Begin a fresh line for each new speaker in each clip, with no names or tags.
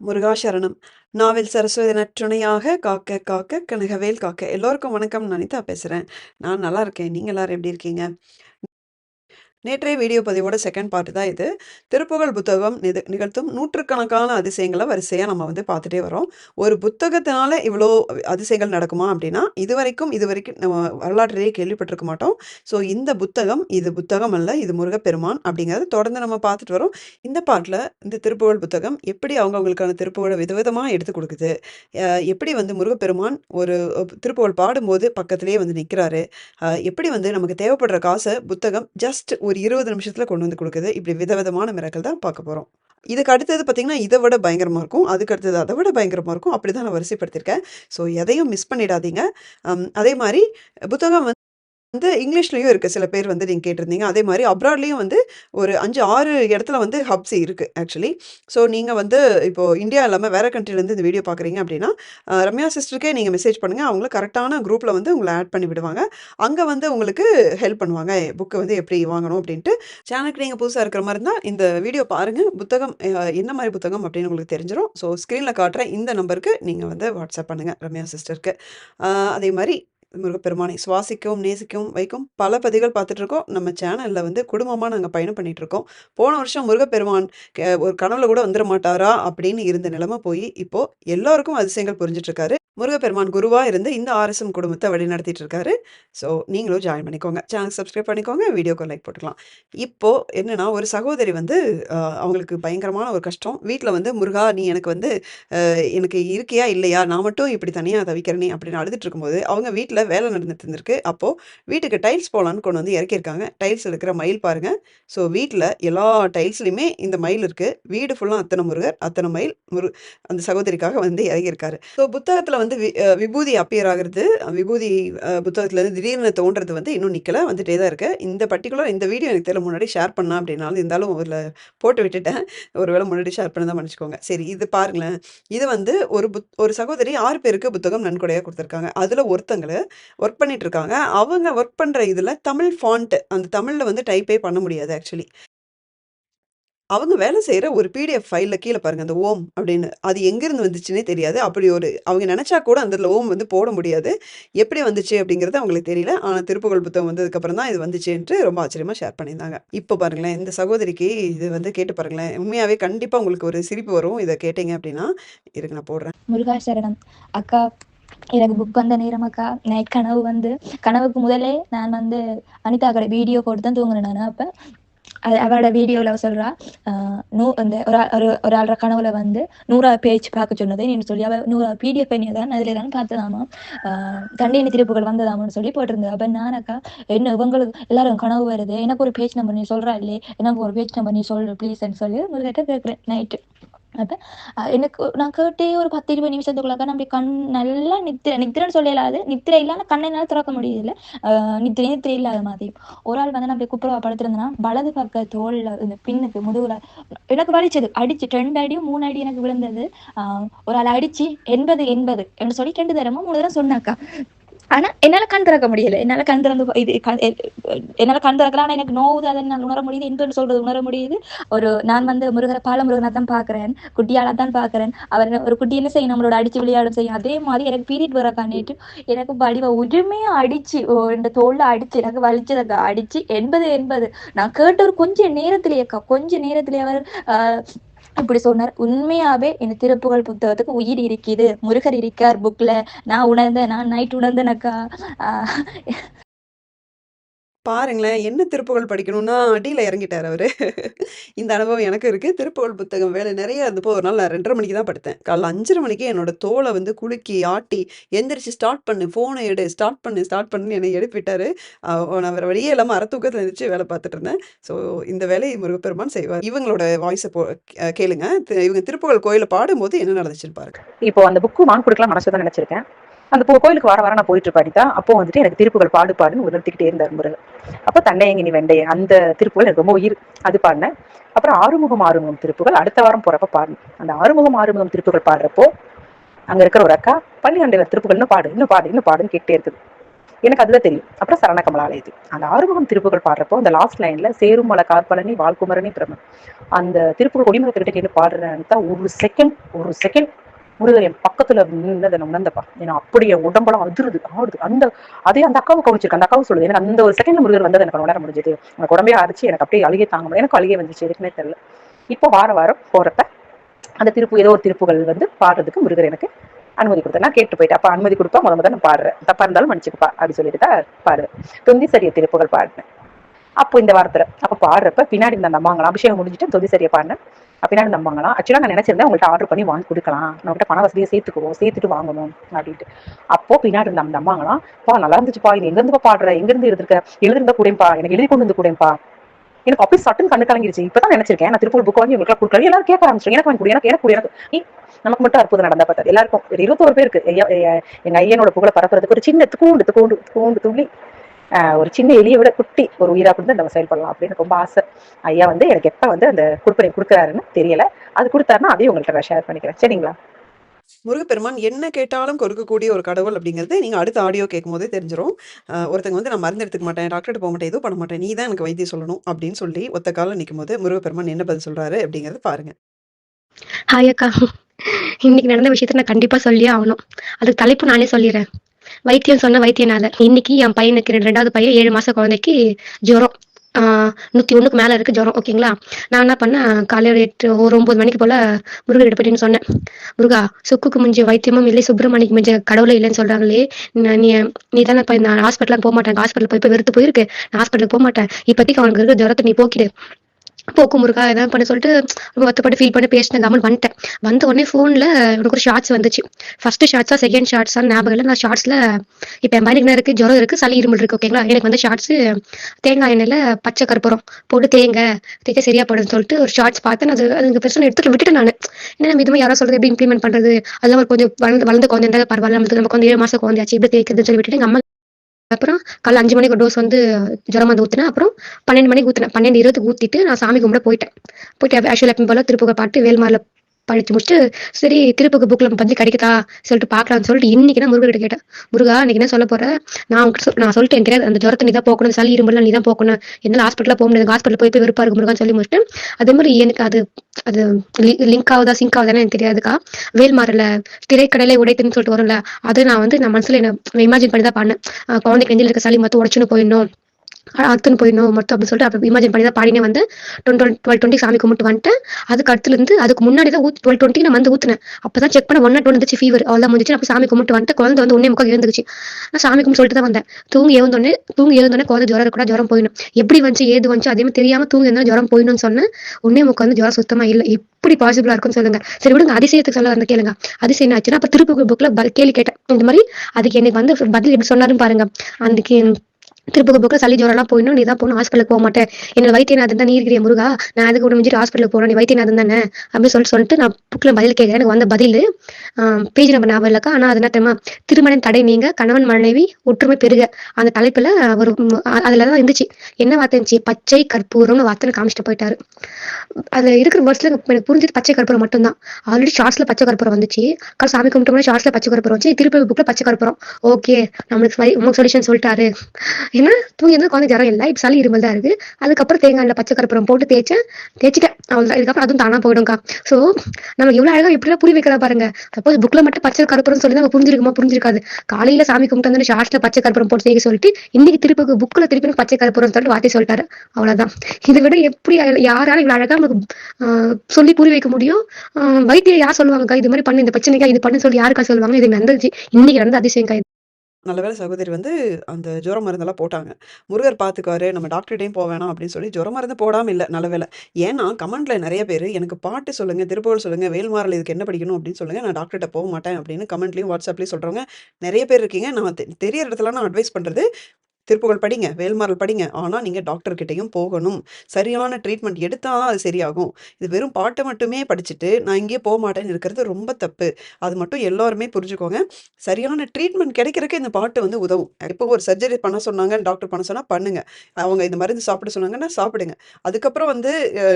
முருகாசரணம். நாவில் சரஸ்வதி நற்றுணையாக காக்க காக்க கனகவேல் காக்க. எல்லோருக்கும் வணக்கம். நனிதா பேசுகிறேன் நான் நல்லா இருக்கேன். நீங்கள் எல்லாரும் எப்படி இருக்கீங்க? நேற்றைய வீடியோ பதிவோட செகண்ட் பார்ட் தான் இது. திருப்புகழ் புத்தகம் நிது நிகழ்த்தும் நூற்றுக்கணக்கான அதிசயங்களை வரிசையாக நம்ம வந்து பார்த்துட்டே வரோம் ஒரு புத்தகத்தினால இவ்வளோ அதிசயங்கள் நடக்குமா அப்படின்னா இது வரைக்கும் இது வரைக்கும் நம்ம வரலாற்றிலேயே கேள்விப்பட்டிருக்க மாட்டோம். ஸோ இந்த புத்தகம் இது புத்தகம் அல்ல இது முருகப்பெருமான் அப்படிங்கிறத தொடர்ந்து நம்ம பார்த்துட்டு வரோம் இந்த பாட்டில் இந்த திருப்புகழ் புத்தகம் எப்படி அவங்கவுங்களுக்கான திருப்புகழை விதவிதமாக எடுத்து கொடுக்குது? எப்படி வந்து முருகப்பெருமான் ஒரு திருப்புகழ் பாடும்போது பக்கத்திலே வந்து நிற்கிறாரு எப்படி வந்து நமக்கு தேவைப்படுற காசை புத்தகம் ஜஸ்ட் ஒரு இருபது நிமிஷத்தில் கொண்டு வந்து கொடுக்குது. இப்படி விதவிதமான மிரக்கல் தான் பார்க்க போகிறோம் இதுக்கு அடுத்தது பார்த்தீங்கன்னா இதை விட பயங்கரமாக இருக்கும். அதுக்கு அடுத்தது அதை விட பயங்கரமாக இருக்கும். அப்படி தான் நான் வரிசைப்படுத்தியிருக்கேன். ஸோ எதையும் மிஸ் பண்ணிடாதீங்க. அதே மாதிரி புத்தகம் வந்து இங்கிலீஷ்லேயும் இருக்குது சில பேர் வந்து நீங்கள் கேட்டிருந்தீங்க. அதே மாதிரி அப்ராட்லேயும் வந்து ஒரு அஞ்சு ஆறு இடத்துல வந்து ஹப்ஸ் இருக்குது ஆக்சுவலி. ஸோ நீங்கள் வந்து இப்போது இந்தியா இல்லாமல் வேறு கண்ட்ரிலேருந்து இந்த வீடியோ பார்க்குறீங்க அப்படின்னா ரம்யா சிஸ்டருக்கே நீங்கள் மெசேஜ் பண்ணுங்கள் அவங்கள கரெக்டான குரூப்பில் வந்து உங்களை ஆட் பண்ணி விடுவாங்க. அங்கே வந்து உங்களுக்கு ஹெல்ப் பண்ணுவாங்க. புக்கை வந்து எப்படி வாங்கணும் அப்படின்ட்டு. சேனலுக்கு நீங்கள் புதுசாக இருக்கிற மாதிரி இருந்தால் இந்த வீடியோ பாருங்கள் புத்தகம் என்ன மாதிரி புத்தகம் அப்படின்னு உங்களுக்கு தெரிஞ்சிடும் ஸோ ஸ்க்ரீனில் காட்டுற இந்த நம்பருக்கு நீங்கள் வந்து வாட்ஸ்அப் பண்ணுங்கள் ரம்யா சிஸ்டருக்கு. அதே மாதிரி முருகப்பெருமானை சுவாசிக்கவும் நேசிக்கவும் வைக்கும் பல பதிகள் பார்த்துட்டு இருக்கோம் நம்ம சேனலில் வந்து குடும்பமாக நாங்கள் பயணம் பண்ணிட்டு இருக்கோம் போன வருஷம் முருகப்பெருமான் ஒரு கனவுல கூட வந்துட மாட்டாரா அப்படின்னு இருந்த நிலைமை போய் இப்போ எல்லாருக்கும் அதிசயங்கள் புரிஞ்சிட்டு இருக்காரு முருகப்பெருமான் குருவாக இருந்து இந்த ஆர்எஸ்எம் குடும்பத்தை வழிநடத்திட்டு இருக்காரு. ஸோ நீங்களும் ஜாயின் பண்ணிக்கோங்க. சேனல் சப்ஸ்கிரைப் பண்ணிக்கோங்க. வீடியோக்கு லைக் போட்டுக்கலாம். இப்போது என்னென்னா ஒரு சகோதரி வந்து அவங்களுக்கு பயங்கரமான ஒரு கஷ்டம். வீட்டில் வந்து முருகா நீ எனக்கு வந்து எனக்கு இருக்கியா இல்லையா? நான் மட்டும் இப்படி தனியாக தவிக்கிறேனே அப்படின்னு அழுதுட்டு இருக்கும்போது அவங்க வீட்டில் வேலை நடந்துட்டு இருந்திருக்கு. அப்போது வீட்டுக்கு டைல்ஸ் போகலான்னு கொண்டு வந்து இறக்கியிருக்காங்க. டைல்ஸ் இருக்கிற மயில் பாருங்கள் ஸோ வீட்டில் எல்லா டைல்ஸ்லையுமே இந்த மயில் இருக்குது வீடு ஃபுல்லாக அத்தனை முருகர் அத்தனை மயில் முரு அந்த சகோதரிக்காக வந்து இறங்கியிருக்காரு. ஸோ புத்தகத்தில் வந்து வி- விபூதி அப்பியர் ஆகுறது விபூதி புத்தகத்துலேருந்து திடீர்னு தோன்றது வந்து இன்னும் நிற்கல வந்துட்டே தான் இருக்கு. இந்த பர்டிகுலர் இந்த வீடியோ எனக்கு தெரியல முன்னாடி ஷேர் பண்ணா அப்படின்னாலும் இருந்தாலும் அதில் போட்டு விட்டுட்டேன். ஒருவேளை முன்னாடி ஷேர் பண்ண தான் மன்னிச்சுக்கோங்க. சரி இது பாருங்களேன். இது வந்து ஒரு புத் ஒரு சகோதரி ஆறு பேருக்கு புத்தகம் நன்கொடையாக கொடுத்துருக்காங்க. அதில் ஒருத்தங்களை ஒர்க் பண்ணிட்டு இருக்காங்க. அவங்க ஒர்க் பண்ணுற இதில் தமிழ் ஃபாண்ட்டு அந்த தமிழில் வந்து டைப்பே பண்ண முடியாது ஆக்சுவலி அவங்க வேலை செய்கிற ஒரு பிடிஎஃப் ஃபைலில் கீழே பாருங்க அந்த ஓம் அப்படின்னு. அது எங்கேருந்து வந்துச்சுன்னே தெரியாது. அப்படி ஒரு அவங்க நினச்சா கூட அந்த ஓம் வந்து போட முடியாது. எப்படி வந்துச்சு அப்படிங்கிறது அவங்களுக்கு தெரியல. ஆனால் திருப்புகழ் புத்தகம் வந்ததுக்கப்புறம் தான் இது வந்துச்சுன்ட்டு ரொம்ப ஆச்சரியமாக ஷேர் பண்ணியிருந்தாங்க. இப்போ பாருங்களேன் இந்த சகோதரிக்கு இது வந்து கேட்டு பாருங்களேன். உண்மையாகவே கண்டிப்பாக உங்களுக்கு ஒரு சிரிப்பு வரும். இதை கேட்டீங்க அப்படின்னா இருக்கு நான் போடுறேன்.
முருகா சரணம் அக்கா எனக்கு புக் வந்த நேரம் அக்கா. நைட் கனவு வந்து கனவுக்கு முதலே நான் வந்து அனிதா கடை வீடியோ போட்டு தான் தூங்குறேன் நான். அப்போ அவரோட வீடியோவில் அவ சொல்றா ஆஹ் நூ அந்த ஒரு ஒரு ஒரு கனவுல வந்து நூறா பேஜ் பார்க்க சொன்னது நீ சொல்லி அவ நூறா பிடிஎஃப் பண்ணி தான் அதில் தான் பார்த்ததாமா? தண்டியணி திருப்புகள் வந்ததாமான்னு சொல்லி போட்டிருந்தது அப்போ நானக்கா என்ன இவங்களுக்கு எல்லாரும் கனவு வருது எனக்கு ஒரு பேஜ் நம்பர் நீ சொல்றா இல்லையே எனக்கு ஒரு பேஜ் நம்பர் நீ சொல்லு ப்ளீஸ்ன்னு சொல்லி முருகிட்ட கேட்குறேன் நைட்டு அப்போ எனக்கு நான் கேட்டே ஒரு பத்து இருபது நிமிஷத்துக்குள்ளாக்க நம்ம கண் நல்லா நித்திரை நித்திரைன்னு சொல்லலாது நித்திரை இல்லாம கண்ணை என்னால திறக்க முடியல நித்திரை நித்திரை இல்லாத மாதிரி. ஒரு ஆள் வந்து நம்ம குப்புறவா படுத்திருந்தேன்னா வலது பக்க தோல்ல இந்த பின்னுக்கு முதுகுல எனக்கு வலிச்சது. அடிச்சு ரெண்டு அடியும் மூணு அடி எனக்கு விழுந்தது. ஆஹ் ஒரு ஆள் அடிச்சு எண்பது எண்பது என்று சொல்லி ரெண்டு தரமும் மூணு தரம் சொன்னாக்கா. ஆனா என்னால கண் திறக்க முடியல. என்னால கண் திறந்து இது என்னால கண் திறக்கலாம் ஆனா எனக்கு நோவுது அதை நான் உணர முடியுது. என்று சொல்றது உணர முடியுது. ஒரு நான் வந்து முருகரை பால முருகனை தான் பாக்குறேன். குட்டியால தான் பாக்குறேன். அவர் ஒரு குட்டி என்ன செய்யும்? நம்மளோட அடிச்சு விளையாடும் செய்யும். அதே மாதிரி எனக்கு பீரியட் வர காண்டிட்டு எனக்கு வடிவ உரிமையா அடிச்சு இந்த தோல்ல அடிச்சு எனக்கு வலிச்சதக்கா அடிச்சு எண்பது எண்பது. நான் கேட்ட ஒரு கொஞ்ச நேரத்திலேயேக்கா கொஞ்ச நேரத்திலேயே அவர் ஆஹ் இப்படி சொன்னார். உண்மையாவே இந்த திருப்புகழ் புத்தகத்துக்கு உயிர் இருக்குது முருகர் இருக்கார் புக்ல நான் உணர்ந்தேன். நான் நைட் உணர்ந்தேனக்கா ஆஹ்
பாருங்களேன் என்ன திருப்புகழ் படிக்கணும்னா அடியில் இறங்கிட்டார் அவர். இந்த அனுபவம் எனக்கு இருக்குது திருப்புகழ் புத்தகம் வேலை நிறைய இருந்தப்போ ஒரு நாள் நான் ரெண்டரை மணிக்கு தான் படுத்தேன். காலைல அஞ்சரை மணிக்கு என்னோட தோலை வந்து குலுக்கி ஆட்டி எந்திரிச்சு ஸ்டார்ட் பண்ணு ஃபோனை எடு ஸ்டார்ட் பண்ணு ஸ்டார்ட் பண்ணுன்னு என்னை எழுப்பிட்டாரு. அஹ் நான் வேறு வழியே இல்லாமல் அறத்தூக்கத்தில் இருந்துச்சு வேலை பார்த்துட்டு இருந்தேன். ஸோ இந்த வேலையை முருகப்பெருமான் செய்வார். இவங்களோட வாய்ஸை போ கேளுங்க. இவங்க திருப்புகழ் கோயிலில் பாடும்போது என்ன நடந்துச்சுன்னு பாருங்க.
இப்போ அந்த புக்கு வாங்க கொடுக்கலாம் மனசுதான் நினைச்சிருக்கேன். அந்த கோயிலுக்கு வர வர நான் போயிட்டு இருப்பாடிதா அப்போ வந்துட்டு எனக்கு திருப்புகள் பாடு பாடுன்னு உணர்த்திக்கிட்டே இருந்தார் முருகன். அப்போ தண்டையங்கினி வெண்டைய அந்த திருப்புகள் எனக்கு ரொம்ப உயிர். அது பாடினேன். அப்புறம் ஆறுமுகம் ஆறுமுகம் திருப்புகள் அடுத்த வாரம் போறப்ப பாடினேன் அந்த ஆறுமுகம் ஆறுமுகம் திருப்புகள் பாடுறப்போ அங்க இருக்கிற ஒரு அக்கா பன்னிரெண்டு திருப்புகள் இன்னும் பாடு இன்னும் பாடு இன்னும் பாடுன்னு கேட்டே இருக்குது. எனக்கு அதுதான் தெரியும். அப்புறம் சரண கமலாலயத்து அந்த ஆறுமுகம் திருப்புகள் பாடுறப்போ அந்த லாஸ்ட் லைன்ல சேரும் மலை கார்பலனி வாழ்குமரனி பிரமன் அந்த திருப்புகள் கொடிமரத்துக்கிட்ட கேட்டு பாடுறேன்னு தான் ஒரு செகண்ட் ஒரு செகண்ட் முருகர் என் பக்கத்துல நின்னதை நான் உணர்ந்தப்பா ஏன்னா அப்படி என் உடம்பெல்லாம் அதிருது ஆடுது. அந்த அதே அந்த அக்காவை கவனிச்சிருக்கு அந்த அக்காவும் சொல்லுது எனக்கு அந்த ஒரு செகண்ட் முருகர் வந்தது எனக்கு உணர முடிஞ்சது. எனக்கு உடம்பே அரைச்சு எனக்கு அப்படியே அழுகே தாங்க முடியும் எனக்கு அழுகே வந்துச்சு எதுக்குமே தெரியல. இப்போ வார வாரம் போறப்ப அந்த திருப்பு ஏதோ ஒரு திருப்புகள் வந்து பாடுறதுக்கு முருகர் எனக்கு அனுமதி கொடுத்தேன் நான் கேட்டு போயிட்டேன். அப்ப அனுமதி கொடுப்பா முத முத நான் பாடுறேன். தப்பா இருந்தாலும் மன்னிச்சுக்கப்பா அப்படின்னு சொல்லிட்டு தான் பாடுறேன். தொந்தி சரிய திருப்புகள் பாடினேன். அப்போ இந்த வாரத்துல அப்ப பாடுறப்ப பின்னாடி இந்த அம்மாங்களாம் அபிஷேகம் முடிஞ்சுட்டு தொந்தி சரியா பாடினேன். அப்ப பின்னாடி இந்த ஆக்சுவலா நான் நினைச்சிருந்தேன் உங்கள்ட்ட ஆர்டர் பண்ணி வாங்கி கொடுக்கலாம். நம்மகிட்ட பண வசதியை சேர்த்துக்குவோம் சேர்த்துட்டு வாங்கணும் அப்படின்ட்டு. அப்போ பின்னாடி இருந்த அந்த பா நல்லா இருந்துச்சுப்பா. இது எங்க இருந்து பாடுற? எங்க இருந்து எழுதிருக்க எழுதிருந்தா கூடப்பா எனக்கு எழுதி கொண்டு வந்து கூடப்பா எனக்கு அப்படி சட்டுன்னு கண்ணு கலங்கிருச்சு. இப்பதான் நினைச்சிருக்கேன். நான் திருப்பூர் புக் வாங்கி உங்களுக்கு கொடுக்கல. எல்லாரும் கேட்க ஆரம்பிச்சிருக்கேன் எனக்கு வாங்கி எனக்கு எனக்கு எனக்கு. நமக்கு மட்டும் அற்புதம் நடந்தா பார்த்தது. எல்லாருக்கும் ஒரு இருபத்தோரு பேருக்கு. ஐயா- எங்க ஐயனோட புகழை பரப்புறதுக்கு ஒரு சின்ன துக்கூண்டு தூண்டு தூண்டு துள்ளி ஒரு சின்ன எலியை விட குட்டி ஒரு உயிரா கொடுத்து நம்ம செயல்படலாம் அப்படின்னு ரொம்ப ஆசை. ஐயா வந்து எனக்கு எப்ப வந்து அந்த கொடுப்பனை கொடுக்குறாருன்னு தெரியல. அது கொடுத்தாருன்னா அதையும் உங்கள்கிட்ட நான் ஷேர் பண்ணிக்கிறேன். சரிங்களா?
முருகப்பெருமான் என்ன கேட்டாலும் கொடுக்கக்கூடிய ஒரு கடவுள் அப்படிங்கிறது நீங்கள் அடுத்த ஆடியோ கேட்கும்போதே தெரிஞ்சிரும். அஹ் ஒருத்தங்க வந்து நான் மருந்து எடுத்துக்க மாட்டேன் டாக்டர்கிட்ட போக மாட்டேன் எதுவும் பண்ண மாட்டேன் நீ தான் எனக்கு வைத்தியம் சொல்லணும் அப்படின்னு சொல்லி ஒத்த காலம் நிற்கும் போது முருகப்பெருமான் என்ன பதில் சொல்றாரு அப்படிங்கிறது பாருங்க.
ஹாய் அக்கா. இன்னைக்கு நடந்த விஷயத்த நான் கண்டிப்பா சொல்லியே ஆகணும். அதுக்கு தலைப்பு நானே சொல்லிடுறேன் வைத்தியம் சொன்ன வைத்தியனால. இன்னைக்கு என் பையனுக்கு ரெண்டாவது பையன் ஏழு மாச குழந்தைக்கு ஜுரம். ஆஹ் நூத்தி ஒண்ணுக்கு மேல இருக்கு ஜுரம் ஓகேங்களா? நான் என்ன பண்ணேன்? காலையில எட்டு ஒரு ஒன்பது மணிக்கு போல முருகன் போயிட்டுன்னு சொன்னேன். முருகா சுக்குக்கு மிஞ்ச வைத்தியமும் இல்லை சுப்பிரமணிக்கு மிஞ்ச கடவுளே இல்லைன்னு சொல்றாங்களே. நீ நீ தானே இப்ப நான் ஹாஸ்பிட்டலாம் போக மாட்டேன். ஹாஸ்பிட்டல் போய் போய் வெறுத்து போயிருக்கு. நான் ஹாஸ்பிட்டலுக்கு போக மாட்டேன். இப்போதைக்கு அவனுக்கு இருக்கிற ஜுரத்தை நீ போக்கிடு. போக்கு முருகா எதாவது பண்ண சொல்லிட்டு ரொம்ப வருத்தப்பட்டு ஃபீல் பண்ணி பேசினேன் கமெண்ட் வந்துட்டேன். வந்த உடனே ஃபோனில் எனக்கு ஒரு ஷார்ட்ஸ் வந்துச்சு. ஃபர்ஸ்ட் ஷார்ட்ஸா செகண்ட் ஷார்ட்ஸா ஞாபகம் இல்லை. நான் ஷார்ட்ஸில் இப்போ என் பையனுக்கு இருக்கு? ஜுரம் இருக்கு. சளி இருமல் இருக்கு ஓகேங்களா எனக்கு வந்து ஷார்ட்ஸ் தேங்காய் எண்ணெயில் பச்சை கற்பூரம் போட்டு தேங்க தேய்ச்சா சரியா போடுன்னு சொல்லிட்டு ஒரு ஷார்ட்ஸ் பார்த்தேன். அது அதுக்கு பெருசாக எடுத்துட்டு விட்டுட்டேன் நான். என்ன நம்ம இதுமாதிரி யாரோ சொல்றது எப்படி இம்ப்ளிமெண்ட் பண்ணுறது அதெல்லாம் ஒரு கொஞ்சம் வளர்ந்து வளர்ந்து குழந்தை பரவாயில்ல. நம்மளுக்கு நமக்கு வந்து ஏழு மாதம் குழந்தையாச்சு. எப்படி தேய்க்கிறதுன்னு சொல்லி விட்டுட்டு எங்கள் அம்மா அப்புறம் காலைல அஞ்சு மணிக்கு டோஸ் வந்து ஜுரம் வந்து ஊற்றினேன் அப்புறம் பன்னெண்டு மணிக்கு ஊற்றினேன் பன்னெண்டு இருபதுக்கு ஊற்றிட்டு நான் சாமி கும்பிட போயிட்டேன். போயிட்டு ஆக்சுவலாக எப்பயும் போல திருப்புக பாட்டு வேல்மாரில் படிச்சு முடிச்சுட்டு சரி திருப்புக்கு புக்கில் பஞ்சு கிடைக்குதா சொல்லிட்டு பார்க்கலாம்னு சொல்லிட்டு இன்னைக்கு தான் முருகிட்ட கேட்டேன். முருகா இன்னைக்கு என்ன சொல்ல போற? நான் உங்ககிட்ட நான் சொல்லிட்டேன் தெரியாது. அந்த ஜுரத்தை நீ தான் போகணும் சளி இரும்பலாம் நீ தான் போகணும் என்னால ஹாஸ்பிட்டலில் போக முடியாது. ஹாஸ்பிட்டல் போய் போய் வெறுப்பா இருக்கு முருகான்னு சொல்லி முடிச்சுட்டு அதே மாதிரி எனக்கு அது அது லிங்க் ஆகுதா சிங்க் ஆகுதான்னு எனக்கு தெரியாதுக்கா. வேல்மாரில் திரைக்கடையில உடைத்துன்னு சொல்லிட்டு வரும்ல அது நான் வந்து நான் மனசுல என்ன இமேஜின் பண்ணி தான் பாடினேன் குழந்தைக்கு நெஞ்சில் இருக்க சளி மொத்தம் உடச்சுன்னு போயிடணும். அத்துன்னு போயிடணும் மொத்தம் அப்படின்னு சொல்லிட்டு அப்போ இமேஜின் பண்ணி தான் பாடினே வந்து டுவெல் டுவெல் டுவெண்ட்டி சாமி கும்பிட்டு வந்துட்டேன் அதுக்கு அடுத்துலேருந்து அதுக்கு முன்னாடி தான் ஊத் டுவெல் டுவெண்ட்டி நான் வந்து ஊத்துனேன். அப்பதான் செக் பண்ண ஒன் நாட் இருந்துச்சு ஃபீவர் அவ்வளோ முடிஞ்சிச்சு. அப்போ சாமி கும்பிட்டு வந்துட்டு குழந்தை வந்து ஒன்றே முக்கால் இருந்துச்சு நான் சாமி கும்பிட்டு சொல்லிட்டு தான் வந்தேன். தூங்கி எழுந்தோடனே தூங்கி எழுந்தோடனே குழந்தை ஜுரம் கூட ஜுரம் போயிடும். எப்படி வந்துச்சு ஏது வந்துச்சு அதே மாதிரி தெரியாமல் தூங்கி இருந்தாலும் ஜுரம் போயிடும்னு சொன்னேன் ஒன்றே முக்கால் வந்து ஜுரம் சுத்தமாக இல்லை. எப்படி பாசிபிளா இருக்கும்னு சொல்லுங்க. சரி விடுங்க. அதிசயத்துக்கு சொல்ல வந்து கேளுங்க. அதிசயம் ஆச்சுன்னா அப்போ திருப்பூர் புக்ல கேள்வி கேட்டேன். இந்த மாதிரி அதுக்கு எனக்கு வந்து பதில் எப்படி சொன்னாருன்னு பாருங்க. அதுக்கு திருப்புக்கு புக்கில் சளி ஜோரெல்லாம் போயிடும் நீ தான் போகணும். ஹாஸ்பிட்டலுக்கு போக மாட்டேன். என்னோட வைத்தியநாதன் தான் நீர்கிரிய முருகா. நான் அதுக்கு ஒன்று மிஞ்சிட்டு ஹாஸ்பிட்டலுக்கு போகிறேன் நீ வைத்தியநாதன் தானே? அப்படின்னு சொல்லிட்டு சொல்லிட்டு நான் புக்கில் பதில் கேட்குறேன். எனக்கு வந்த பதில் பேஜ் நம்பர் ஞாபகம் இல்லக்கா. ஆனால் அது என்ன தெரியுமா திருமணம் தடை நீங்க கணவன் மனைவி ஒற்றுமை பெருக. அந்த தலைப்புல ஒரு ம், அதுல தான் இருந்துச்சு. என்ன வார்த்தை இருந்துச்சு? பச்சை கற்பூரம்னு வார்த்தை காமிச்சிட்டு போயிட்டாரு. அதுல இருக்கிற வேர்ட்ஸ்ல எனக்கு புரிஞ்சது பச்சை கற்பூரம் மட்டும்தான். ஆல்ரெடி ஷார்ட்ஸ்ல பச்சை கற்பூரம் வந்துச்சு. கால் சாமி கும்பிட்டு ஷார்ட்ஸ்ல பச்சை கற்பூரம் வந்துச்சு. திருப்பி புக்ல பச்சை கற்பூரம். ஓகே நம்மளுக்கு உங்களுக்கு சொல்யூஷன் சொல்லிட்டாரு. ஏன்னா தூங்கி இருந்தா குழந்தை ஜரம் இல்லை இப்போ சளி இருமல் தான் இருக்கு. அதுக்கப்புறம் தேங்காய் பச்சை கற்பூரம் போட்டு தேய்ச்சேன். தேய்ச்சிட்டேன். அவ்வளோதான் இதுக்கப்புறம் அதுவும் தானா போயிடும்க்கா. ஸோ நமக்கு எவ்வளோ அழகா எப்படிலாம் புரிய வைக்கிறா பாருங்க. சப்போஸ் புக்ல மட்டும் பச்சை கற்பூரம் சொல்லி நம்ம புரிஞ்சிருக்குமா? புரிஞ்சிருக்காது. காலையில சாமி கும்பிட்டு வந்து ஷார்ட்ஸ்ல பச்சை கருப்பரம் போட்டு தேய்க்க சொல்லிட்டு இன்னைக்கு திருப்பி புக்ல திருப்பி பச்சை கற்பூரம் சொல்லிட்டு வார்த்தை சொல்லிட்டாரு. அவ்வளவுதான். இதை விட எப்படி யாரால இவ்வளவு அழகா நமக்கு சொல்லி புரிய வைக்க முடியும்? ஆஹ், வைத்தியம் யார் சொல்லுவாங்கக்கா? இது மாதிரி பண்ணு இந்த பிரச்சனைக்கா இது பண்ணு சொல்லி யாருக்கா சொல்லுவாங்க? இது நடந்துச்சு. இன்னைக்கு நடந்த அதிசயம்க்கா
நல்ல வேலை சகோதரி வந்து அந்த ஜுர மருந்தெல்லாம் போட்டாங்க. முருகர் பார்த்துக்காரு நம்ம டாக்டர்கிட்டையும் போக வேணாம் அப்படின்னு சொல்லி ஜுர மருந்து போடாமல் இல்லை நல்ல வேலை ஏன்னா கமெண்ட்டில் நிறைய பேர் எனக்கு பாட்டு சொல்லுங்கள் திருப்புகழ் சொல்லுங்கள் வேல்மாரில் இதுக்கு என்ன படிக்கணும் அப்படின்னு சொல்லுங்கள் நான் டாக்டர்கிட்ட போக மாட்டேன் அப்படின்னு கமெண்ட்லையும் வாட்ஸ்அப்லேயும் சொல்கிறவங்க நிறைய பேர் இருக்கீங்க. நான் தெ- தெரியற இடத்துல நான் அட்வைஸ் பண்ணுறது திருப்புகழ் படிங்க, வேல்மாரல் படிங்க. ஆனால் நீங்கள் டாக்டர்கிட்டையும் போகணும். சரியான ட்ரீட்மெண்ட் எடுத்தால் தான் அது சரியாகும். இது வெறும் பாட்டை மட்டுமே படிச்சுட்டு, நான் இங்கேயே போக மாட்டேன்னு இருக்கிறது ரொம்ப தப்பு. அது மட்டும் எல்லாருமே புரிஞ்சுக்கோங்க. சரியான ட்ரீட்மெண்ட் கிடைக்கிறக்கு இந்த பாட்டு வந்து உதவும். இப்போ ஒரு சர்ஜரி பண்ண சொன்னாங்க, டாக்டர் பண்ண சொன்னால் பண்ணுங்க. அவங்க இந்த மருந்து சாப்பிட சொன்னாங்கன்னா சாப்பிடுங்க. அதுக்கப்புறம் வந்து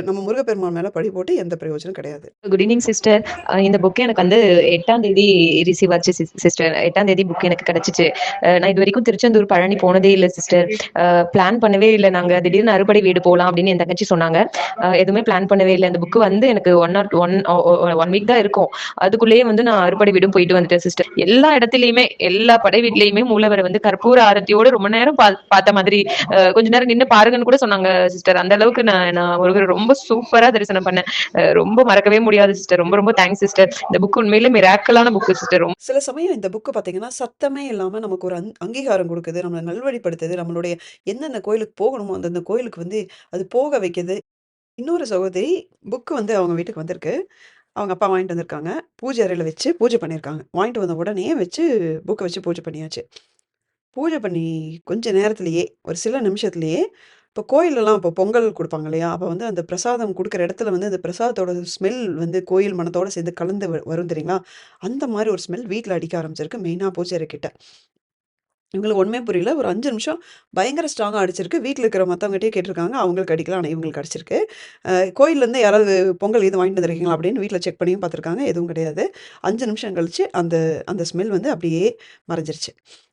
நம்ம முருகப்பெருமான் மேலே படி போட்டு எந்த பிரயோஜனம் கிடையாது.
Good evening sister. இந்த புக் எனக்கு வந்து எட்டாம் தேதி ரிசீவ் ஆச்சு சிஸ்டர். எட்டாம் தேதி புக் எனக்கு கிடைச்சிச்சு நான் இது வரைக்கும் திருச்செந்தூர், பழனி போனதே இல்ல சிஸ்டர். பிளான் பண்ணவே இல்ல நாங்க. திடீர்னு அறுபடை வீடு போலாம் அப்படின்னு என் தங்கச்சி சொன்னாங்க. எதுவுமே பிளான் பண்ணவே இல்ல. இந்த புக் வந்து எனக்கு one or one one week தான் இருக்கும். அதுக்குள்ளேயே வந்து நான் அறுபடை வீடும் போயிட்டு வந்துட்டேன் சிஸ்டர். எல்லா இடத்துலயுமே, எல்லா படை வீட்லயுமே மூலவர் வந்து கற்பூர ஆரத்தியோட ரொம்ப நேரம் பா பார்த்த மாதிரி, கொஞ்ச நேரம் நின்னு பாருங்கன்னு கூட சொன்னாங்க சிஸ்டர். அந்த அளவுக்கு நான் நான் ஒரு ரொம்ப சூப்பரா தரிசனம் பண்ணேன். ரொம்ப மறக்கவே முடியாது சிஸ்டர். ரொம்ப ரொம்ப தேங்க்ஸ் சிஸ்டர். இந்த புக் உண்மையிலே மிராக்கலான புக் சிஸ்டர்.
சில சமயம் இந்த புக் பாத்தீங்கன்னா சத்தமே இல்லாம நமக்கு ஒரு அங்கீகாரம் கொடுக்குது குடுக்குது. நம்மள ஏற்படுத்துது நம்மளுடைய எந்தெந்த கோயிலுக்கு போகணுமோ, அந்தந்த கோயிலுக்கு வந்து அது போக வைக்கிறது இன்னொரு சகோதரி புக்கு வந்து அவங்க வீட்டுக்கு வந்திருக்கு. அவங்க அப்பா வாங்கிட்டு வந்திருக்காங்க. பூஜை அறையில் வச்சு பூஜை பண்ணியிருக்காங்க. வாங்கிட்டு வந்த உடனே வச்சு புக்கை வச்சு பூஜை பண்ணியாச்சு. பூஜை பண்ணி கொஞ்ச நேரத்துலையே ஒரு சில நிமிஷத்துலையே இப்போ கோயில்லலாம் இப்போ பொங்கல் கொடுப்பாங்க இல்லையா? அப்போ வந்து அந்த பிரசாதம் கொடுக்குற இடத்துல வந்து அந்த பிரசாதத்தோட ஸ்மெல் வந்து கோயில் மனத்தோடு சேர்ந்து கலந்து வரும் தெரியுங்களா? அந்த மாதிரி ஒரு ஸ்மெல் வீட்டில் அடிக்க ஆரம்பிச்சிருக்கு. மெயினாக பூஜை அறை கிட்ட. இவங்களுக்கு ஒன்றுமே புரியல. ஒரு அஞ்சு நிமிஷம் பயங்கர ஸ்ட்ராங்காக அடிச்சிருக்கு. வீட்டில் இருக்கிற மற்றவங்ககிட்டயே கேட்டிருக்காங்க அவங்களுக்கு அடிக்கலாம் ஆனால் இவங்களுக்கு அடிச்சிருக்கு. கோயிலேருந்து யாராவது பொங்கல் எதுவும் வாங்கிட்டு வந்துருக்கீங்களா அப்படின்னு வீட்டில் செக் பண்ணியும் பார்த்துருக்காங்க. எதுவும் கிடையாது. அஞ்சு நிமிஷம் கழித்து அந்த அந்த ஸ்மெல் வந்து அப்படியே மறைஞ்சிருச்சு.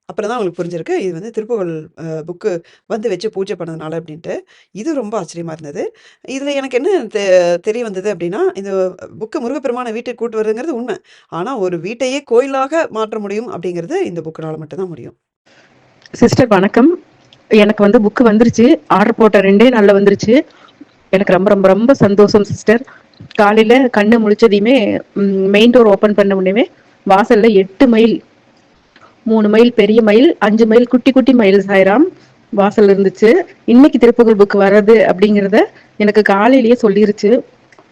அப்புறம் தான் அவங்களுக்கு புரிஞ்சிருக்கு. இது வந்து திருப்புகழ் புக்கு வந்து வச்சு பூஜை பண்ணதுனால அப்படின்ட்டு. இது ரொம்ப ஆச்சரியமா இருந்தது. இதில் எனக்கு என்ன தெ தெரிய வந்தது அப்படின்னா, இந்த புக்கு முருகப்பெருமான வீட்டுக்கு கூட்டு வருதுங்கிறது உண்மை ஆனால் ஒரு வீட்டையே கோயிலாக மாற்ற முடியும் அப்படிங்கிறது இந்த புக்கினால் மட்டும்தான் முடியும்.
சிஸ்டர் வணக்கம். எனக்கு வந்து புக்கு வந்துருச்சு. ஆர்டர் போட்ட ரெண்டே நாளில் வந்துருச்சு. எனக்கு ரொம்ப ரொம்ப ரொம்ப சந்தோஷம் சிஸ்டர். காலையில் கண்ணு முழிச்சதையுமே மெயின் டோர் ஓப்பன் பண்ண உடனே வாசலில் எட்டு மைல் மூணு மைல் பெரிய மயில், அஞ்சு மைல் குட்டி குட்டி மயில் சாய்ராம் வாசல் இருந்துச்சு. இன்னைக்கு திருப்புகழ் புக் வர்றது அப்படிங்கிறத எனக்கு காலையிலேயே சொல்லிருச்சு.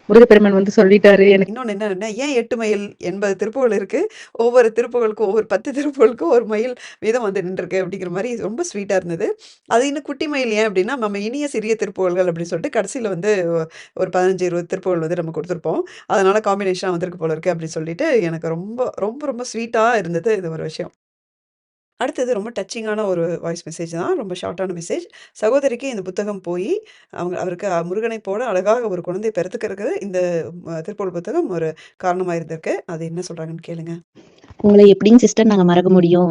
முருகப்பெருமன் வந்து சொல்லிட்டாரு. எனக்கு
இன்னொன்று என்னன்னா, ஏன் எட்டு மயில் 80 திருப்புகழ் இருக்கு. ஒவ்வொரு திருப்புகளுக்கும் ஒவ்வொரு பத்து திருப்புகளுக்கும் ஒரு மயில் வீதம் வந்து நின்றுருக்கு அப்படிங்கிற மாதிரி ரொம்ப ஸ்வீட்டாக இருந்தது. அது இன்னும் குட்டி மயில் ஏன் அப்படின்னா, நம்ம இனிய சிறிய திருப்புகள்கள் அப்படின்னு சொல்லிட்டு கடைசியில் வந்து ஒரு பதினஞ்சு இருபது திருப்புகள் வந்து நம்ம கொடுத்துருப்போம் அதனால காம்பினேஷனாக வந்திருக்கு போல இருக்கு அப்படின்னு சொல்லிட்டு எனக்கு ரொம்ப ரொம்ப ரொம்ப ஸ்வீட்டாக இருந்தது இது ஒரு விஷயம். அடுத்தது ரொம்ப டச்சிங்கான ஒரு வாய்ஸ் மெசேஜ் தான். ரொம்ப ஷார்ட்டான மெசேஜ். சகோதரிக்கு இந்த புத்தகம் போய் அவங்க அவருக்கு முருகனை போல அழகாக ஒரு குழந்தை பிறத்துக்கிறது இந்த திருப்பூர் புத்தகம் ஒரு காரணமாக இருந்திருக்கு. அது என்ன சொல்றாங்கன்னு கேளுங்க.
உங்களை எப்படிங்க சிஸ்டர் நாங்க மறக்க முடியும்?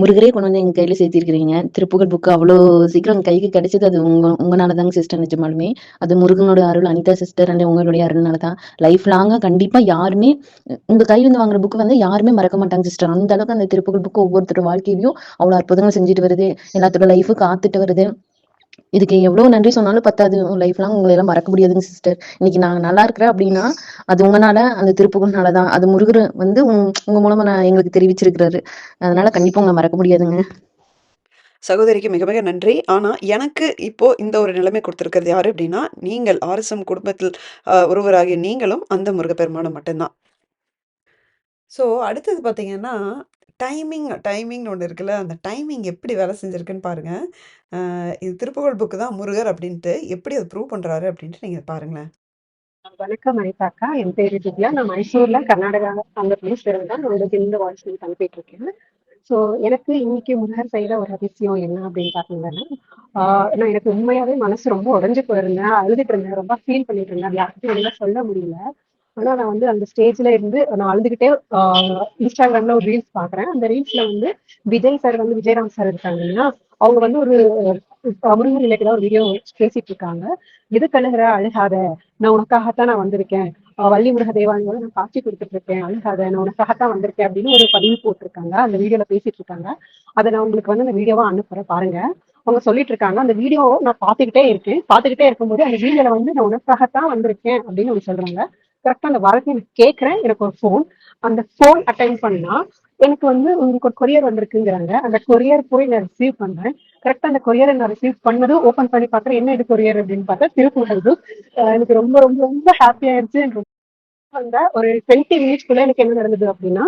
முருகரே கொண்டு வந்து எங்க கையில சேர்த்திருக்கிறீங்க. திருப்புகழ் புக் அவ்வளோ சீக்கிரம் கைக்கு கிடைச்சது அது உங்க உங்களால தாங்க சிஸ்டர் நிஜமாலுமே. அது முருகனோட அருள், அனிதா சிஸ்டர் அண்ட் உங்களுடைய அருள்னால தான். லைஃப் லாங்கா கண்டிப்பாக யாருமே உங்க கையிலருந்து வாங்குற புக்கு வந்து யாருமே மறக்க மாட்டாங்க சிஸ்டர். அந்த அளவுக்கு அந்த திருப்புகழ் புக் வாழ்க்கை டிவியும் அவ்வளோ அற்புதங்கள் செஞ்சுட்டு வருது. எல்லாத்தோட லைஃபு காத்துட்டு வருது. இதுக்கு எவ்வளோ நன்றி சொன்னாலும் பத்தாது. லைஃப் லாங் உங்கள எல்லாம் மறக்க முடியாதுங்க சிஸ்டர். இன்னைக்கு நான் நல்லா இருக்கிறேன் அப்படின்னா, அது உங்களால அந்த திருப்புகழ்னால தான். அது முருகர் வந்து உங்க மூலமா நான் எங்களுக்கு தெரிவிச்சிருக்கிறாரு. அதனால கண்டிப்பா உங்களை மறக்க முடியாதுங்க.
சகோதரிக்கு மிக மிக நன்றி. ஆனா, எனக்கு இப்போ இந்த ஒரு நிலைமை குடுத்திருக்கிறது யாரு அப்படின்னா, நீங்கள் ஆர்எஸ்எம் குடும்பத்தில் ஒருவராகிய நீங்களும் அந்த முருகப்பெருமானம் மட்டும்தான் ஸோ, அடுத்தது பார்த்தீங்கன்னா, டைமிங் டைமிங்னு ஒன்று இருக்குல்ல. அந்த டைமிங் எப்படி வேலை செஞ்சிருக்குன்னு பாருங்க. இது திருப்புகழ் புக்கு தான் முருகர் அப்படின்ட்டு எப்படி அதை ப்ரூவ் பண்றாரு அப்படின்ட்டு நீங்க பாருங்களேன்.
வணக்கம் அனிதாக்கா என் பேர் திவ்யா. நான் மைசூர்ல கர்நாடகா அந்த பிளேஸ்ல தான் நான் உங்களுக்கு இந்த வாய்ஸ் மெயில் அனுப்பிட்டு இருக்கேன். ஸோ எனக்கு இன்னைக்கு முருகர் செய்த ஒரு அதிசயம் என்ன அப்படின்னு பார்த்தீங்கன்னா, நான் எனக்கு உண்மையாவே மனசு ரொம்ப உடஞ்சு போயிருந்தேன். அழுதுட்டு இருந்தேன். ரொம்ப ஃபீல் பண்ணிட்டு இருந்தேன். அது யார்கிட்டயும் சொல்ல முடியல. ஆனா நான் வந்து அந்த ஸ்டேஜ்ல இருந்து நான் அழுதுகிட்டே இன்ஸ்டாகிராம்ல ஒரு ரீல்ஸ் பாக்குறேன் அந்த ரீல்ஸ்ல வந்து விஜய் சார் வந்து விஜயராம் சார் இருக்காங்க இல்லையா? அவங்க வந்து ஒரு முருகன் ரிலேட்டடா ஒரு வீடியோ பேசிட்டு இருக்காங்க. "எதுக்கு அழுகுற? அழுகாத. நான் உனக்காகத்தான் நான் வந்திருக்கேன். வள்ளி முருக தேவானையோட நான் காட்சி கொடுத்துட்டு இருக்கேன். அழுகாத. நான் உனக்காகத்தான் வந்திருக்கேன்." அப்படின்னு ஒரு பதிவு போட்டிருக்காங்க. அந்த வீடியோல பேசிட்டு இருக்காங்க. அதை நான் உங்களுக்கு வந்து அந்த வீடியோவா அனுப்புறேன் பாருங்க. அவங்க சொல்லிட்டு இருக்காங்க, "அந்த வீடியோ நான் பார்த்துக்கிட்டே இருக்கேன். பார்த்துக்கிட்டே இருக்கும்போது அந்த வீடியோல வந்து நான் உனக்காகத்தான் வந்திருக்கேன்." அப்படின்னு அவங்க சொல்றாங்க. கரெக்டா அந்த வார்த்தைய நான் கேட்கிறேன். எனக்கு ஒரு ஃபோன். அந்த ஃபோன் அட்டெண்ட் பண்ணா, எனக்கு வந்து உங்களுக்கு ஒரு கொரியர் வந்திருக்குங்கிறாங்க. அந்த கொரியர் போய் நான் ரிசீவ் பண்றேன். கரெக்டா அந்த கொரியரை நான் ரிசீவ் பண்ணதும் ஓப்பன் பண்ணி பார்க்குறேன். என்ன இது கொரியர் அப்படின்னு பார்த்தா திருப்புகழ் புக். எனக்கு ரொம்ப ரொம்ப ரொம்ப ஹாப்பி ஆயிருச்சு. எனக்கு அந்த ஒரு 20 மினிட்ஸ்க்குள்ள எனக்கு என்ன நடந்தது அப்படின்னா,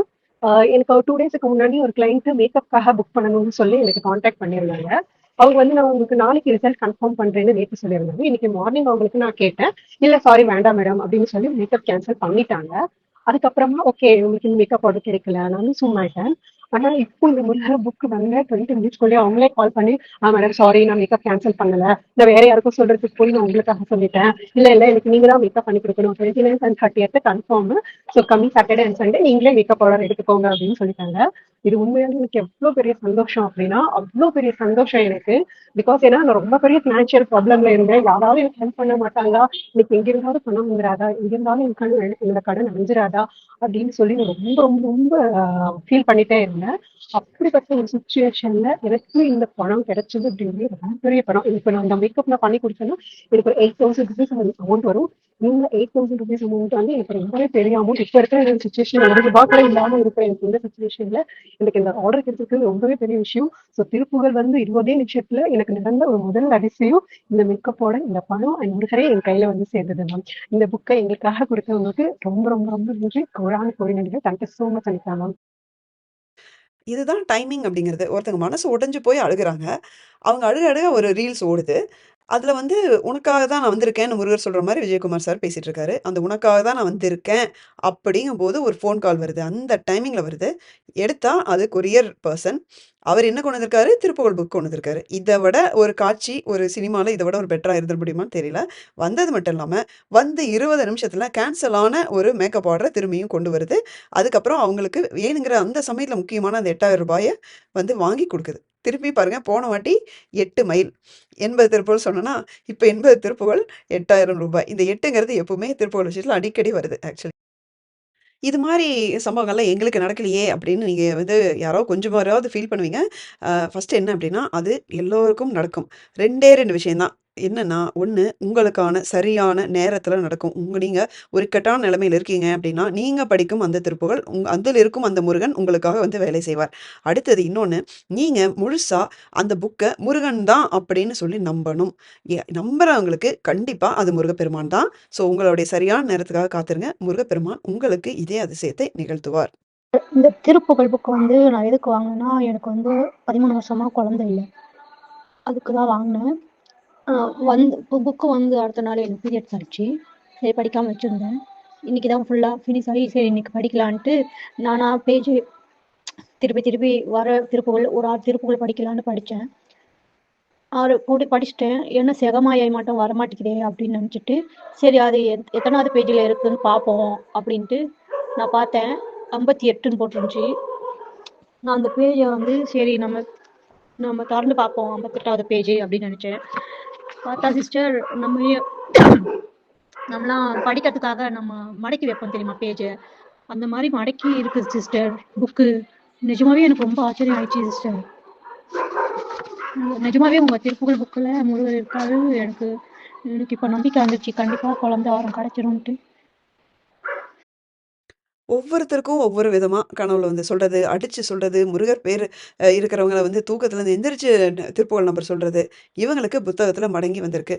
எனக்கு ஒரு டூ டேஸ்க்கு முன்னாடி ஒரு கிளைண்ட் மேக்கப்க்காக புக் பண்ணணும்னு சொல்லி எனக்கு கான்டாக்ட் பண்ணியிருந்தாங்க. அவங்க வந்து நான் உங்களுக்கு நாளைக்கு ரிசல்ட் கன்ஃபார்ம் பண்றேன்னு நேற்று சொல்லியிருந்தாங்க. இன்னைக்கு மார்னிங் அவங்களுக்கு நான் கேட்டேன். இல்ல சாரி வேண்டாம் மேடம் அப்படின்னு சொல்லி மேக்கப் கேன்சல் பண்ணிட்டாங்க. அதுக்கப்புறமா ஓகே உங்களுக்கு இந்த மேக்கப் ஆர்டர் கிடைக்கல. நானும் சும்மாயிட்டேன் ஆனா இப்போ இந்த முருகர் புக் வந்து டுவெண்ட்டி மினிட்ஸ்க்குள்ளே அவங்களே கால் பண்ணி ஆ மேடம் சாரி நான் மேக்கப் கேன்சல் பண்ணல. நான் வேற யாருக்கும் சொல்றதுக்கு போய் நான் உங்களுக்காக சொல்லிட்டேன். இல்ல இல்ல எனக்கு நீங்க தான் மேக்கப் பண்ணி கொடுக்கணும். Twenty ninth and thirty confirm so கம்மி சாட்டர்டே அண்ட் சண்டே நீங்களே மேக்கப் ஆர்டர் எடுத்துக்கோங்க அப்படின்னு சொல்லிட்டாங்க. இது உண்மையாலே எனக்கு எவ்வளவு பெரிய சந்தோஷம் அப்படின்னா அவ்வளவு பெரிய சந்தோஷம் எனக்கு. பிகாஸ் ஏன்னா நான் ரொம்ப பெரிய ஃபினான்ஷியல் ப்ராப்ளம்ல இருந்தேன். யாராவது எனக்கு ஹெல்ப் பண்ண மாட்டாங்களா? இன்னைக்கு எங்க இருந்தாலும் பணம் வந்துடாதா எங்க இருந்தாலும் என் கடன் என்னோட கடன் அழிஞ்சிராதா அப்படின்னு சொல்லி நான் ரொம்ப ரொம்ப ரொம்ப ஃபீல் பண்ணிட்டே இருந்தேன். அப்படிப்பட்ட ஒரு சுச்சுவேஷன்ல எனக்கு இந்த பணம் கிடைச்சது அப்படின்னு ரொம்ப பெரிய பணம். இப்போ நான் அந்த மேக்கப் நான் பண்ணி கொடுத்தேன்னா எனக்கு ஒரு எயிட் தௌசண்ட் ருபீஸ் அமௌண்ட் வரும். நீங்க எயிட் தௌசண்ட் ருபீஸ் அமௌண்ட் வந்து எனக்கு ரொம்பவே பெரிய அமௌண்ட் இப்போ இருக்கிற சுச்சுவேஷன் ஒரு ரூபாய் கூட இல்லாம இருக்கிற எனக்கு இந்த சுச்சுவேஷன்ல எனக்கு இந்த ஆர்டர் கிடைச்சிருக்கிறது ரொம்பவே பெரிய விஷயம் ஸோ திருப்புகள் வந்து இருபதே நிமிஷத்துல எனக்கு நடந்த ஒரு முதல் அதிசயம் இந்த மேக்கப்போட இந்த பணம் அண்ட் முருகரே என் கையில வந்து சேர்ந்தது மேம் இந்த புக்கை எங்களுக்காக கொடுத்தவங்களுக்கு ரொம்ப ரொம்ப ரொம்ப நன்றி கோடான கோடி நன்றிகள் thank you so much Anitha ma'am
இதுதான் டைமிங் அப்படிங்கிறது. ஒருத்தங்க மனசு உடைஞ்சு போய் அழுகுறாங்க. அவங்க அழுக அழுக ஒரு ரீல்ஸ் ஓடுது. அதில் வந்து உனக்காக தான் நான் வந்திருக்கேன்னு முருகர் சொல்கிற மாதிரி விஜயகுமார் சார் பேசிகிட்டு இருக்காரு. அந்த உனக்காக தான் நான் வந்திருக்கேன் அப்படிங்கும்போது ஒரு ஃபோன் கால் வருது. அந்த டைமிங்கில் வருது. எடுத்தால் அது கொரியர் பர்சன் அவர் என்ன கொண்டு வந்திருக்காரு? திருப்புகழ் புக் கொண்டு வந்திருக்காரு. இதை விட ஒரு காட்சி ஒரு சினிமாவில் இதை விட ஒரு பெட்டராக இருந்திட முடியுமான்னு தெரியல. வந்தது மட்டும் இல்லாமல் வந்து இருபது நிமிஷத்தில் கேன்சல் ஆன ஒரு மேக்கப் ஆர்டரை திரும்பியும் கொண்டு வருது. அதுக்கப்புறம் அவங்களுக்கு வேணுங்கிற அந்த சமயத்தில் முக்கியமான அந்த எட்டாயிரம் ரூபாயை வந்து வாங்கி கொடுக்குது திருப்பி பாருங்கள் போன வாட்டி எட்டு மைல் எண்பது திருப்புகள் சொன்னோன்னா இப்போ எண்பது திருப்புகள் எட்டாயிரம் ரூபாய் இந்த எட்டுங்கிறது எப்பவுமே திருப்புகள் விஷயத்தில் அடிக்கடி வருது ஆக்சுவலி. இது மாதிரி சம்பவங்கள்லாம் எங்களுக்கு நடக்கலையே அப்படின்னு நீங்கள் வந்து யாரோ கொஞ்சமாவது ஃபீல் பண்ணுவீங்க. ஃபஸ்ட்டு என்ன அப்படின்னா, அது எல்லோருக்கும் நடக்கும். ரெண்டே ரெண்டு விஷயந்தான் என்னன்னா, ஒன்று உங்களுக்கான சரியான நேரத்தில் நடக்கும். உங்க நீங்கள் ஒரு கெட்டான நிலைமையில் இருக்கீங்க அப்படின்னா, நீங்கள் படிக்கும் அந்த திருப்புகள் உங் அதில் இருக்கும் அந்த முருகன் உங்களுக்காக வந்து வேலை செய்வார். அடுத்தது இன்னொன்று நீங்கள் முழுசாக அந்த புக்கை முருகன் தான் அப்படின்னு சொல்லி நம்பணும். நம்புறவங்களுக்கு கண்டிப்பாக அது முருகப்பெருமான் தான். ஸோ உங்களுடைய சரியான நேரத்துக்காக காத்திருங்க. முருகப்பெருமான் உங்களுக்கு இதே அதிசயத்தை நிகழ்த்துவார்.
இந்த திருப்புகழ் புக்கு வந்து நான் எதுக்கு வாங்குனேன்னா, எனக்கு வந்து 13 வருஷமா குழந்தை இல்லை அதுக்கு தான் வாங்கினேன் வந்து இப்போ புக்கு வந்து அடுத்த நாள் எனக்கு பீரியட்ஸ் ஆச்சு. சரி படிக்காம வச்சுருந்தேன் இன்னைக்கு தான் ஃபுல்லா ஃபினிஷ் ஆகி சரி இன்னைக்கு படிக்கலான்ட்டு நானா பேஜ் திருப்பி திருப்பி வர திருப்புகள் ஒரு ஆறு திருப்புகள் படிக்கலான்னு படித்தேன் ஆறு போட்டு படிச்சுட்டேன். என்ன செகமாயாய் மட்டும் வரமாட்டேங்குதே அப்படின்னு நினச்சிட்டு சரி அது எத் எத்தனாவது பேஜில் இருக்குன்னு பார்ப்போம் அப்படின்ட்டு நான் பார்த்தேன். ஐம்பத்தி எட்டுன்னு போட்டுருந்துச்சு நான் அந்த பேஜை வந்து சரி நம்ம நம்ம திறந்து பார்ப்போம் 58வது பேஜ் அப்படின்னு நினச்சேன் பார்த்தா சிஸ்டர் நம்ம நம்மளாம் படிக்கிறதுக்காக நம்ம மடக்கி வைப்போம் தெரியுமா பேஜ, அந்த மாதிரி மடக்கி இருக்கு சிஸ்டர் புக்கு. நிஜமாவே எனக்கு ரொம்ப ஆச்சரியம் ஆயிடுச்சு சிஸ்டர். நிஜமாவே உங்க திருப்புகழ் புக்கில் முருகர் இருக்காரு. எனக்கு எனக்கு இப்போ நம்பிக்கை வந்துச்சு கண்டிப்பாக குழந்தை வாரம் கிடைச்சிரும்ட்டு
ஒவ்வொருத்தருக்கும் ஒவ்வொரு விதமாக கனவுல வந்து சொல்கிறது அடித்து சொல்கிறது முருகர் பேர் இருக்கிறவங்கள வந்து தூக்கத்துலேருந்து எந்திரிச்சு ந திருப்புகழ் நம்பர் சொல்கிறது இவங்களுக்கு புத்தகத்தில் மடங்கி வந்திருக்கு.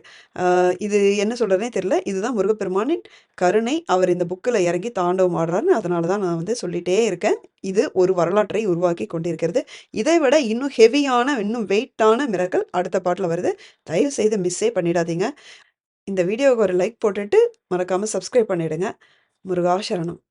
இது என்ன சொல்றதுன்னே தெரில இதுதான் முருகப்பெருமானின் கருணை. அவர் இந்த புக்கில் இறங்கி தாண்டவம் ஆடுறாருன்னு அதனால தான் நான் வந்து சொல்லிகிட்டே இருக்கேன். இது ஒரு வரலாற்றை உருவாக்கி கொண்டிருக்கிறது. இதை விட இன்னும் ஹெவியான, இன்னும் வெயிட்டான மிராக்கிள் அடுத்த பாட்டில் வருது. தயவு செய்து மிஸ்ஸே பண்ணிடாதீங்க. இந்த வீடியோவுக்கு ஒரு லைக் போட்டுட்டு மறக்காமல் சப்ஸ்கிரைப் பண்ணிவிடுங்க முருகா சரணம்.